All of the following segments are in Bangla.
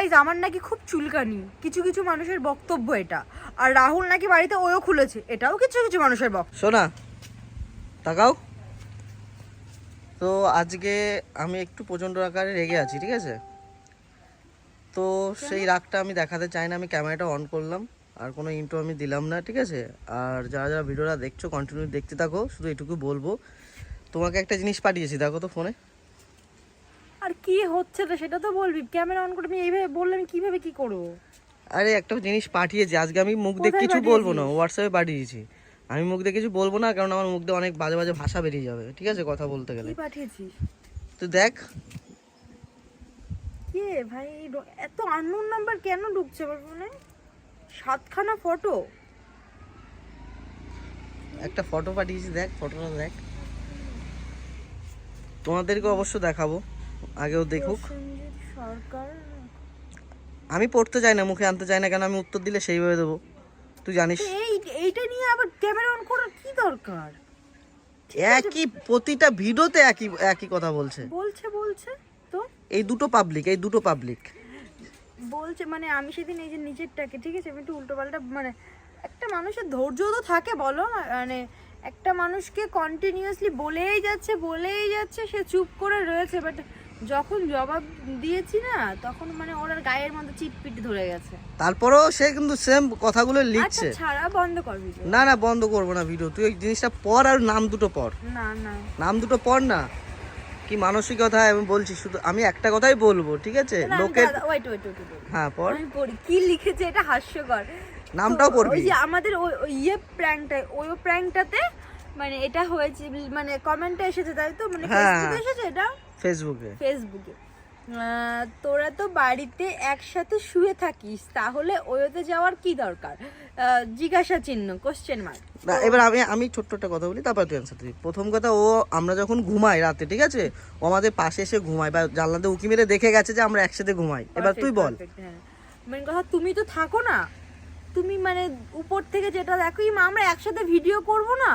গাইজ আমার নাকি খুব চুলকানি। কিছু কিছু মানুষের বক্তব্য এটা। আর রাহুল নাকি বাড়িতে ওও খুলেছে। এটাও কিছু কিছু মানুষের বক্তব্য। শোনা তাকাও। তো আজকে আমি একটু প্রচণ্ড আকারে রেগে আছি ঠিক আছে? তো সেই রাগটা আমি দেখাতে চাই না আমি ক্যামেরাটা অন করলাম। আর কোনো ইন্টো আমি দিলাম না ঠিক আছে? আর যারা যারা ভিডিওটা দেখছ কন্টিনিউ দেখতে থাকো শুধু এটুকু বলব। তোমাকে একটা জিনিস পাঠিয়েছি দেখো তো ফোনে কি হচ্ছে তো সেটা তো বলবি। ক্যামেরা অন করে আমি এইভাবে বললে আমি কীভাবে কি করব? আরে একটা জিনিস পাঠিয়েছি আজকে আমি মুখ দিয়ে কিছু বলব না? হোয়াটসঅ্যাপে পাঠিয়েছি। আমি মুখ দিয়ে কিছু বলব না কারণ আমার মুখ দিয়ে অনেক বাজে বাজে ভাষা বেরিয়ে যাবে ঠিক আছে কথা বলতে গেলে। কি পাঠিয়েছিস? তুই দেখ। কে ভাই এত আননোন নাম্বার কেন ঢুকছে আমার ফোনে সাতখানা ফটো একটা ফটো পাঠিয়েছি দেখ ফটোটা দেখ। তোমাদেরকে অবশ্য দেখাবো। আগেও দেখুক। সরকার? আমি পড়তে চাই না মুখে আনতে চাই না কেন আমি উত্তর দিলে সেইভাবে দেবো। তুই জানিস। এই এইটা নিয়ে আবার ক্যামেরা অন করার কি দরকার? একই প্রতিটা ভিডিওতে একই একই কথা বলছে। বলছে বলছে তো? এই দুটো পাবলিক এই দুটো পাবলিক বলছে মানে আমি সেদিন এই যে নিচেরটাকে ঠিক আছে আমি একটু উল্টো পাল্টা মানে একটা মানুষের ধৈর্য তো থাকে বলো মানে একটা মানুষকে কন্টিনিউয়াসলি বলেই যাচ্ছে বলেই যাচ্ছে সে চুপ করে রয়েছে বাট যখন জবাব দিয়েছি না তখন মানে ওর আর গায়ের মধ্যে চিটপিট ধরে গেছে। তারপরেও সে কিন্তু সেম কথাগুলো লিখছে আচ্ছা লিখছে। ছাড়া বন্ধ কর ভিডিও না না বন্ধ করব না ভিডিও তুই ওই জিনিসটা পড় আর নাম দুটো পড়। না না। নাম দুটো পড় না। কি মানসিকতা আমি বলছি শুধু আমি একটা কথাই বলব ঠিক আছে? লোকের ওয়েট ওয়েট ওয়েট হ্যাঁ পড়। আমি পড়ি। কি লিখেছে এটা হাস্যকর। নামটাও পড়বি। ওই যে আমাদের ওই ইয়ে প্র্যাঙ্কটা ওই প্র্যাঙ্কটাতে মানে এটা হয়েছে মানে কমেন্টে এসেছে তাই তো? মানে হ্যাঁ। ফেসবুকে এসেছে এটা? ফেসবুকে ফেসবুকে তোরা তো বাড়িতে একসাথে শুয়ে থাকিস তাহলে ওয়োতে যাওয়ার কি দরকার? জিজ্ঞাসা চিহ্ন কোশ্চেন মার্ক না এবার আমি আমি ছোট্ট একটা কথা বলি তারপর তুই অ্যান্সার দিবি। প্রথম কথা ও আমরা যখন ঘুমাই রাতে ঠিক আছে? ও আমাদের পাশে এসে ঘুমায় বা জানলাতে উকি মেরে দেখে গেছে যে আমরা একসাথে ঘুমাই। এবার তুই বল। মেন কথা তুমি তো থাকো না। তুমি মানে উপর থেকে যেটা দেখো "ইমা, আমরা একসাথে ভিডিও করব না?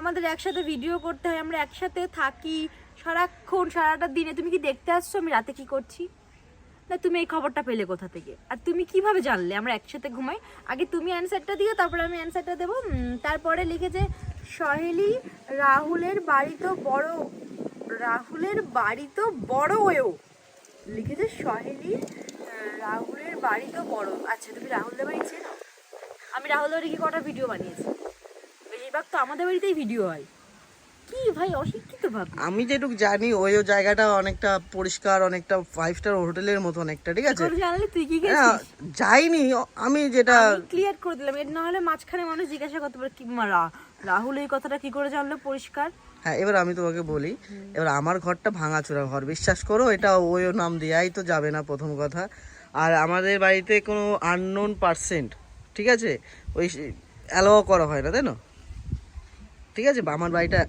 আমাদের একসাথে ভিডিও করতে হয় আমরা একসাথে থাকি সারাক্ষণ, সারাটা দিনে তুমি কি দেখতে আসছো? আমি রাতে কি করছি? না, তুমি এই খবরটা পেলে কোথা থেকে? আর তুমি কীভাবে জানলে? আমরা একসাথে ঘুমাই। আগে তুমি অ্যান্সারটা দিও, তারপরে আমি অ্যান্সারটা দেবো। তারপরে লিখেছে সহেলি, রাহুলের বাড়ি তো বড়, রাহুলের বাড়ি তো বড় ওয়েও লিখেছে সহেলি, রাহুলের বাড়ি তো বড়। আচ্ছা তুমি রাহুলদের বাড়ি চেনো আমি রাহুলের বাড়ি কি কটা ভিডিও বানিয়েছি? বেশিরভাগ তো আমাদের বাড়িতেই ভিডিও হয়। কি ভাই ভাব। আমি যেটুকু জানি ওই জায়গাটা অনেকটা পরিষ্কার অনেকটা ফাইভ স্টার হোটেলের মতো অনেকটা ঠিক আছে? জানলে তুই কি না, গেছিস যাইনি আমি যেটা ক্লিয়ার করে দিলাম। এর না হলে মাঝখানে মানুষ জিজ্ঞাসা করতে পারে কি মা, রা- রাহুল এই কথাটা কি করে জানলো? পরিষ্কার? হ্যাঁ এবার আমি তোমাকে বলি এবার আমার ঘরটা ভাঙাচোরা ঘর বিশ্বাস করো এটা ওই নাম দেওয়াই তো যাবে না প্রথম কথা। আর আমাদের বাড়িতে কোনো আননোন পার্সেন্ট ঠিক আছে? ওই অ্যালাও করা হয় না তাই না? ঠিক আছে আমার বাড়িটা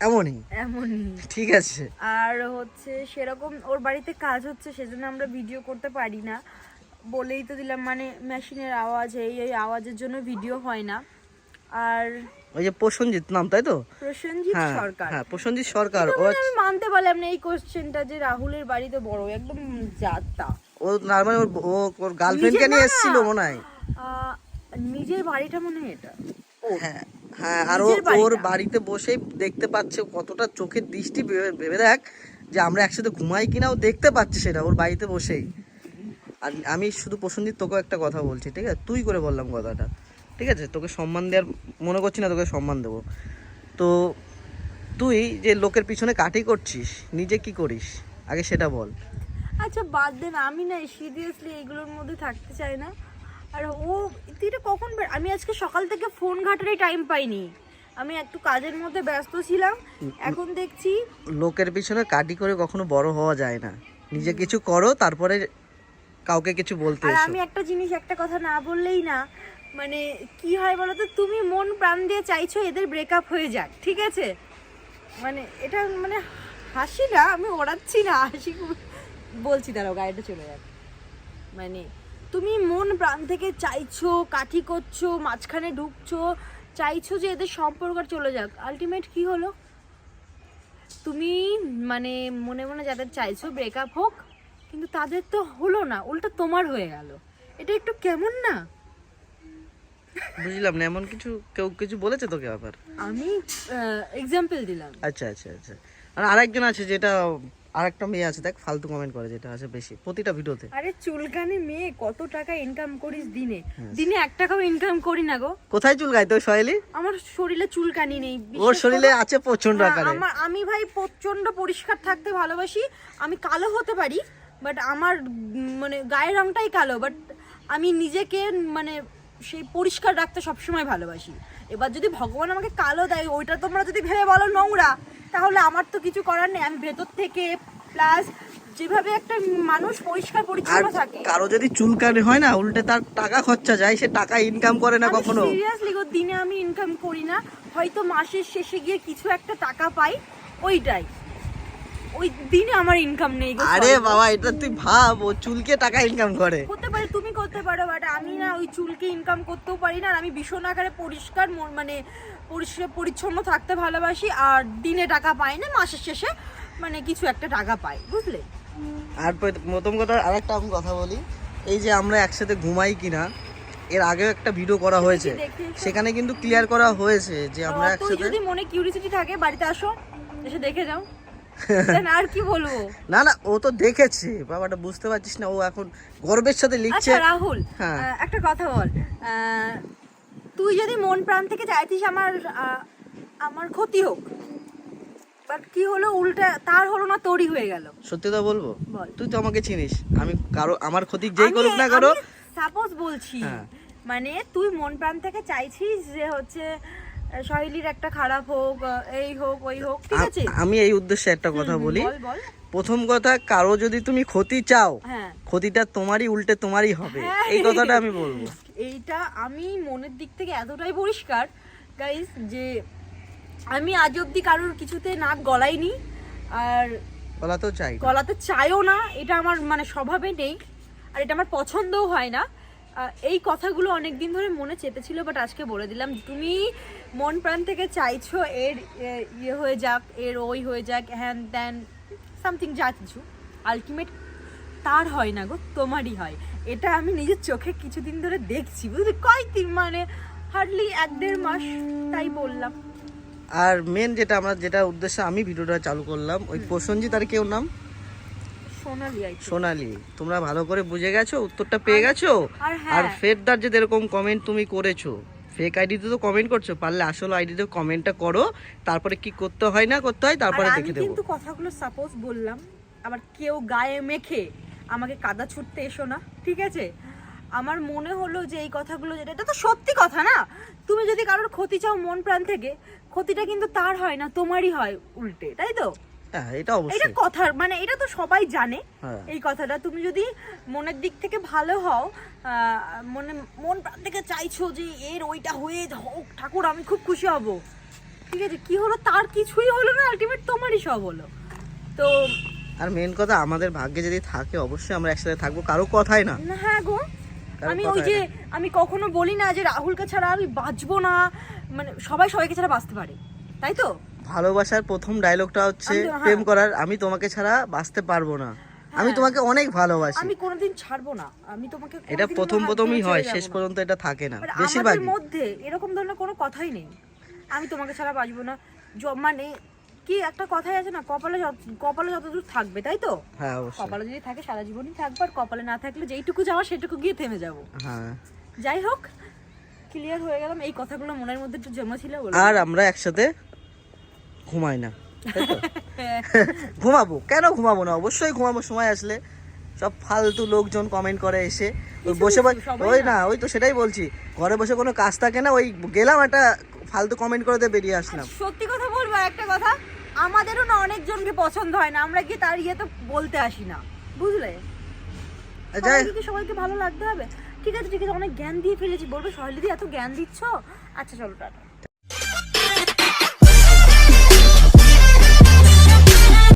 এমনই? এমনই। ঠিক আছে। আর হচ্ছে সেরকম ওর বাড়িতে কাজ হচ্ছে সেজন্য আমরা ভিডিও করতে পারি না। বলেই তো দিলাম মানে মেশিনের আওয়াজ এই এই আওয়াজের জন্য ভিডিও হয় না। আর ওই যে প্রসঞ্জিৎ নাম তাই তো? প্রসেনজিৎ হ্যাঁ সরকার। হ্যাঁ প্রসঞ্জিৎ সরকার ও মানে আমি মানতে পারলাম না এই কোশ্চেনটা যে রাহুলের বাড়িতে বড় একদম যাতা ও না মানে ওর ওর গার্লফ্রেন্ডকে নিয়ে এসেছিল মনে হয়। নিজের বাড়িটা মনে হয় এটা? ও হ্যাঁ। হ্যাঁ আর। ওর বাড়িতে বসেই দেখতে পাচ্ছে কতটা চোখের দৃষ্টি ভেবে দেখ যে আমরা একসাথে ঘুমাই কিনা ও দেখতে পাচ্ছে সেটা ওর বাড়িতে বসেই। আর আমি শুধু প্রসঞ্জিৎ তোকে একটা কথা বলছি ঠিক আছে? তুই করে বললাম কথাটা ঠিক আছে? তোকে সম্মান দেওয়ার মনে করছি না তোকে সম্মান দেবো। তো তুই যে লোকের পিছনে কাটি করছিস নিজে কি করিস? আগে সেটা বল। আচ্ছা বাদ দেন আমি না সিরিয়াসলি এগুলোর মধ্যে থাকতে চাই না। আর ও তুই এটা কখন বের- আমি আজকে সকাল থেকে ফোন ঘাটারই টাইম পাইনি। আমি একটু কাজের মধ্যে ব্যস্ত ছিলাম। এখন দেখছি লোকের পিছনে কাটি করে কখনো বড় হওয়া যায় না। নিজে কিছু করো তারপরে কাউকে কিছু বলতে আর এসো। আমি একটা জিনিস একটা কথা না বললেই না মানে কি হয় বলো তো তুমি মন প্রাণ দিয়ে চাইছো এদের ব্রেকআপ হয়ে যাক ঠিক আছে? মানে এটা মানে হাসি না আমি ওড়াচ্ছি না হাসি বলছি দাঁড়াও গাড়িটা চলে যাক। মানে তুমি মন প্রাণ থেকে চাইছো কাঠি করছ মাঝখানে ঢুকছো চাইছো যে এদের সম্পর্ক আর চলে যাক। আলটিমেট কি হলো? তুমি মানে মনে মনে যাদের চাইছো ব্রেকআপ হোক কিন্তু তাদের তো হলো না উল্টা তোমার হয়ে গেল। এটা একটু কেমন না? বুঝলাম না এমন কিছু কেউ কিছু বলেছে তোকে আবার? আমি এক্সাম্পল দিলাম। আচ্ছা আচ্ছা আচ্ছা। আর আরেকজন আছে যেটা আরেকটা মেয়ে আছে দেখ ফালতু কমেন্ট করে যেটা আছে বেশি প্রতিটা ভিডিওতে। আরে চুলকানি মেয়ে কত টাকা ইনকাম করিস দিনে? হ্যাঁ। দিনে এক টাকাও ইনকাম করি না গো। কোথায় চুল গাইতো সহেলি আমার শরীরে চুলকানি নেই ওর শরীরে আছে প্রচণ্ড হ্যাঁ, আকারে। আমার আমি ভাই প্রচণ্ড পরিষ্কার থাকতে ভালোবাসি। আমি কালো হতে পারি বাট আমার মানে গায়ের রংটাই কালো বাট আমি নিজেকে মানে সেই পরিষ্কার রাখতে সবসময় ভালোবাসি। এবার যদি ভগবান আমাকে কালো দেয় ওইটা তোমরা যদি ভেবে বলো নোংরা তাহলে আমার তো কিছু করার নেই। আমি ভেতর থেকে প্লাস যেভাবে একটা মানুষ পরিষ্কার পরিচ্ছন্ন থাকে। কারও যদি চুলকানি হয় না উল্টে তার টাকা খরচা যায় সে টাকা ইনকাম করে না কখনো। সিরিয়াসলি গো দিনে আমি ইনকাম করি না। হয়তো মাসের শেষে গিয়ে কিছু একটা টাকা পাই ওইটাই। ওই দিনে আমার ইনকাম নেই আরে বাবা এটা তুই ভাব ও চুলকে টাকা ইনকাম করে। করতে পারে তুমি করতে পারো বাট আমি না ওই চুলকে ইনকাম করতেও পারি না আর আমি ভীষণ আকারে পরিষ্কার মানে পরিষ্কার পরিচ্ছন্ন থাকতে ভালোবাসি আর দিনে টাকা পাই না মাসের শেষে মানে কিছু একটা টাকা পাই বুঝলে? আর প্রথম কথা আরেকটা আমি কথা বলি এই যে আমরা একসাথে ঘুমাই কিনা এর আগেও একটা ভিডিও করা হয়েছে। সেখানে কিন্তু ক্লিয়ার করা হয়েছে যে আমরা একসাথে যদি মনে কিউরিসিটি থাকে বাড়িতে আসো এসে দেখে যাও। আর কি বলব? না না ও তো দেখেছে। বাবাটা বুঝতে পারছিস না ও এখন গর্বের সাথে লিখছে। আচ্ছা রাহুল হ্যাঁ। একটা কথা বল। তুই যদি মন প্রাণ থেকে চাইতিস আমার আমার ক্ষতি হোক বাট কি হলো উল্টা তার হলো না তোরই হয়ে গেল। সত্যি তো বলব? বল। তুই তো আমাকে চিনিস। আমি কারও আমার ক্ষতি যেই করুক না করো সাপোজ বলছি হ্যাঁ। মানে তুই মন প্রাণ থেকে চাইছিস যে হচ্ছে আহ, শৈলীর একটা খারাপ হোক এই হোক ওই হোক ঠিক আছে? আমি এই উদ্দেশ্যে একটা কথা বলি। প্রথম কথা কারও যদি তুমি ক্ষতি চাও হ্যাঁ। ক্ষতিটা তোমারই উল্টে তোমারই হবে। হ্যাঁ। এই কথাটা আমি বলব। এইটা আমি মনের দিক থেকে এতটাই পরিষ্কার গাইস যে আমি আজ অব্দি কারোর কিছুতে নাক গলাইনি আর বলা তো চাই। গলাতে চাইও না এটা আমার মানে স্বভাবে নেই আর এটা আমার পছন্দও হয় না। এই কথাগুলো অনেক দিন ধরে মনে চেপেছিল বাট আজকে বলে দিলাম। তুমি মন প্রাণ থেকে চাইছো এর ইয়ে হয়ে যাক এর ওই হয়ে যাক হ্যান ত্যান সামথিং যা কিছু। আলটিমেট তার হয় না গো তোমারই হয়। এটা আমি নিজের চোখে কিছুদিন ধরে দেখছি বুঝলি? কয়েকদিন মানে হার্ডলি এক দেড় মাস তাই বললাম। আর মেন যেটা আমরা যেটা উদ্দেশ্যে আমি ভিডিওটা চালু করলাম ওই প্রসঞ্জিৎ আর কেউ নাম? সোনালি আর সোনালি তোমরা ভালো করে বুঝে গেছো উত্তরটা পেয়ে গেছো? আর হ্যাঁ। ফেরদার যে এরকম কমেন্ট তুমি করেছ ফেক আইডিতে তো কমেন্ট করছ পারলে আসল আইডিতে কমেন্টটা করো তারপরে কি করতে হয় না করতে হয় তারপরে দেখে দেবো। কিন্তু কথাগুলো সাপোজ বললাম আবার কেউ গায়ে মেখে আমাকে কাদা ছুটতে এসো না ঠিক আছে? আমার মনে হলো যে এই কথাগুলো যেটা এটা তো সত্যি কথা না? তুমি যদি কারোর ক্ষতি চাও মন প্রাণ থেকে ক্ষতিটা কিন্তু তার হয় না তোমারই হয় উল্টে তাই তো? হ্যাঁ এটা এটা কথার মানে এটা তো সবাই জানে হ্যাঁ। এই কথাটা। তুমি যদি মনের দিক থেকে ভালো হও মনে মন প্রাণ থেকে চাইছো যে এর ওইটা হয়ে হোক ঠাকুর আমি খুব খুশি হব। ঠিক আছে কি হলো? তার কিছুই হলো না আলটিমেট তোমারই সব হলো। তো আর মেন কথা আমাদের ভাগ্যে যদি থাকে অবশ্যই আমরা একসাথে থাকব কারও কথাই না। না, হ্যাঁ গো। আমি ওই যে আমি কখনো বলি না যে রাহুলকে ছাড়া আমি বাঁচবো না মানে সবাই সবাইকে ছাড়া বাঁচতে পারে। তাই তো? ভালোবাসার প্রথম ডায়লগটা হচ্ছে হ্যাঁ। প্রেম করার। আমি তোমাকে ছাড়া বাঁচতে পারব না। আমি হ্যাঁ। তোমাকে অনেক ভালোবাসি। আমি কোনোদিন ছাড়বো না। আমি তোমাকে এটা প্রথম প্রথমই হয় শেষ পর্যন্ত এটা থাকে না। আমাদের মধ্যে এরকম ধরনের কোনো কথাই নেই। আমি তোমাকে ছাড়া বাঁচবো না। মানে কি একটা কথাই আছে না কপালে যত- কপালে যতদূর থাকবে তাই তো? হ্যাঁ কপালে যদি থাকে সারা জীবনই থাকবে আর কপালে না থাকলে যেইটুকু যাওয়া সেটুকু গিয়ে থেমে যাব। হ্যাঁ। যাই হোক ক্লিয়ার হয়ে গেলাম। এই কথাগুলো মনের মধ্যে একটু জমা ছিল আর আমরা একসাথে ঘুমাই না ঘুমাবো কেন ঘুমাবো না? অবশ্যই ঘুমাবো সময় আসলে। সব ফালতু লোকজন কমেন্ট করে এসে। ওই বসে ওই না। ওই তো সেটাই বলছি। ঘরে বসে কোনো কাজ থাকে না ওই গেলাম একটা ফালতু কমেন্ট করে দিয়ে বেরিয়ে আসলাম। সত্যি কথা বলব একটা কথা আমাদেরও না অনেকজনকে পছন্দ হয় না। আমরা গিয়ে তার ইয়ে তো বলতে আসি না বুঝলে? কি সবাইকে ভালো লাগতে হবে? ঠিক আছে ঠিক আছে অনেক জ্ঞান দিয়ে ফেলেছি। বলবে সহেলিদি এত জ্ঞান দিচ্ছ? আচ্ছা চলো টাটা।